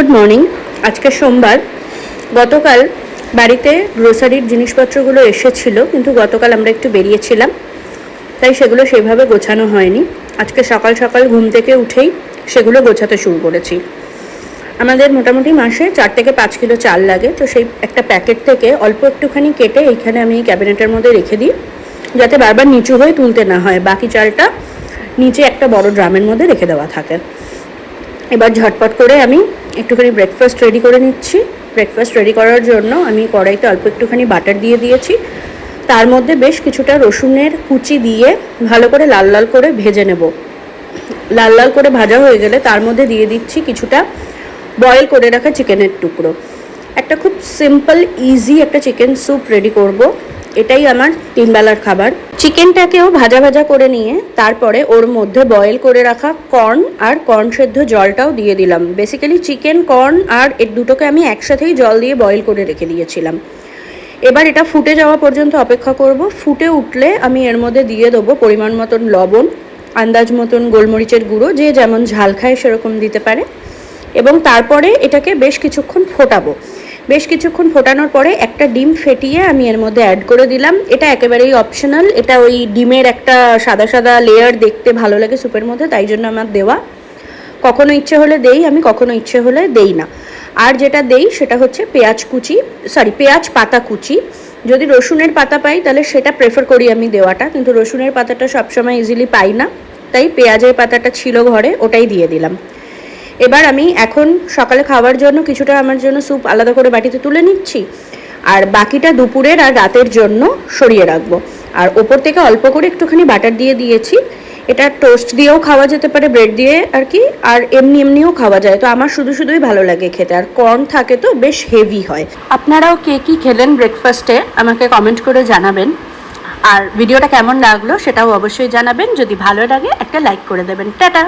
Good morning আজকে সোমবার। গতকাল বাড়িতে গ্রোসারির জিনিসপত্রগুলো এসেছিল, কিন্তু গতকাল আমরা একটু বেরিয়েছিলাম, তাই সেগুলো সেভাবে গোছানো হয়নি। আজকে সকাল সকাল ঘুম থেকে উঠেই সেগুলো গোছাতে শুরু করেছি। আমাদের মোটামুটি মাসে চার থেকে পাঁচ কিলো চাল লাগে, তো সেই একটা প্যাকেট থেকে অল্প একটুখানি কেটে এইখানে আমি ক্যাবিনেটের মধ্যে রেখে দিই, যাতে বারবার নিচু হয়ে তুলতে না হয়। বাকি চালটা নিচে একটা বড় ড্রামের মধ্যে রেখে দেওয়া থাকে। এবার ঝটপট করে আমি একটুখানি ব্রেকফাস্ট রেডি করে নিচ্ছি। ব্রেকফাস্ট রেডি করার জন্য আমি কড়াইতে অল্প একটুখানি বাটার দিয়ে দিয়েছি। তার মধ্যে বেশ কিছুটা রসুনের কুচি দিয়ে ভালো করে লাল লাল করে ভেজে নেব। লাল লাল করে ভাজা হয়ে গেলে তার মধ্যে দিয়ে দিচ্ছি কিছুটা বয়েল করে রাখা চিকেনের টুকরো। একটা খুব সিম্পল ইজি একটা চিকেন স্যুপ রেডি করব। এটাই আমার তিনবেলার খাবার। চিকেনটাকেও ভাজা ভাজা করে নিয়ে তারপরে ওর মধ্যে বয়েল করে রাখা কর্ন আর কর্ন সেদ্ধ জলটাও দিয়ে দিলাম। বেসিক্যালি চিকেন কর্ন আর এর দুটোকে আমি একসাথেই জল দিয়ে বয়েল করে রেখে দিয়েছিলাম। এবার এটা ফুটে যাওয়া পর্যন্ত অপেক্ষা করব। ফুটে উঠলে আমি এর মধ্যে দিয়ে দেবো পরিমাণ মতন লবণ, আন্দাজ মতন গোলমরিচের গুঁড়ো, যে যেমন ঝাল খায় সেরকম দিতে পারে। এবং তারপরে এটাকে বেশ কিছুক্ষণ ফোটাবো। বেশ কিছুক্ষণ ফোটানোর পরে একটা ডিম ফেটিয়ে আমি এর মধ্যে অ্যাড করে দিলাম। এটা একেবারেই অপশনাল এটা ওই ডিমের একটা সাদা সাদা লেয়ার দেখতে ভালো লাগে স্যুপের মধ্যে, তাই জন্য আমার দেওয়া। কখনো ইচ্ছে হলে দেই, আমি কখনো ইচ্ছে হলে দেই না। আর যেটা দেই সেটা হচ্ছে পেঁয়াজ কুচি সরি পেঁয়াজ পাতা কুচি। যদি রসুনের পাতা পাই, তাহলে সেটা প্রেফার করি আমি দেওয়াটা। কিন্তু রসুনের পাতাটা সবসময় ইজিলি পাই না। তাই পেঁয়াজের পাতাটা ছিল ঘরে, ওটাই দিয়ে দিলাম। এবার আমি এখন সকালে খাওয়ার জন্য কিছুটা আমার জন্য স্যুপ আলাদা করে বাটিতে তুলে নিচ্ছি। আর বাকিটা দুপুরের আর রাতের জন্য সরিয়ে রাখব। আর ওপর থেকে অল্প করে একটুখানি বাটার দিয়ে দিয়েছি। এটা টোস্ট দিয়েও খাওয়া যেতে পারে, ব্রেড দিয়ে আর কি, আর এমনি এমনিও খাওয়া যায়। তো আমার শুধু শুধুই ভালো লাগে খেতে। আর কর্ন থাকে তো, বেশ হেভি হয়। আপনারাও কে কী খেলেন ব্রেকফাস্টে, আমাকে কমেন্ট করে জানাবেন। আর ভিডিওটা কেমন লাগল সেটাও অবশ্যই জানাবেন। যদি ভালো লাগে, একটা লাইক করে দেবেন। টাটা!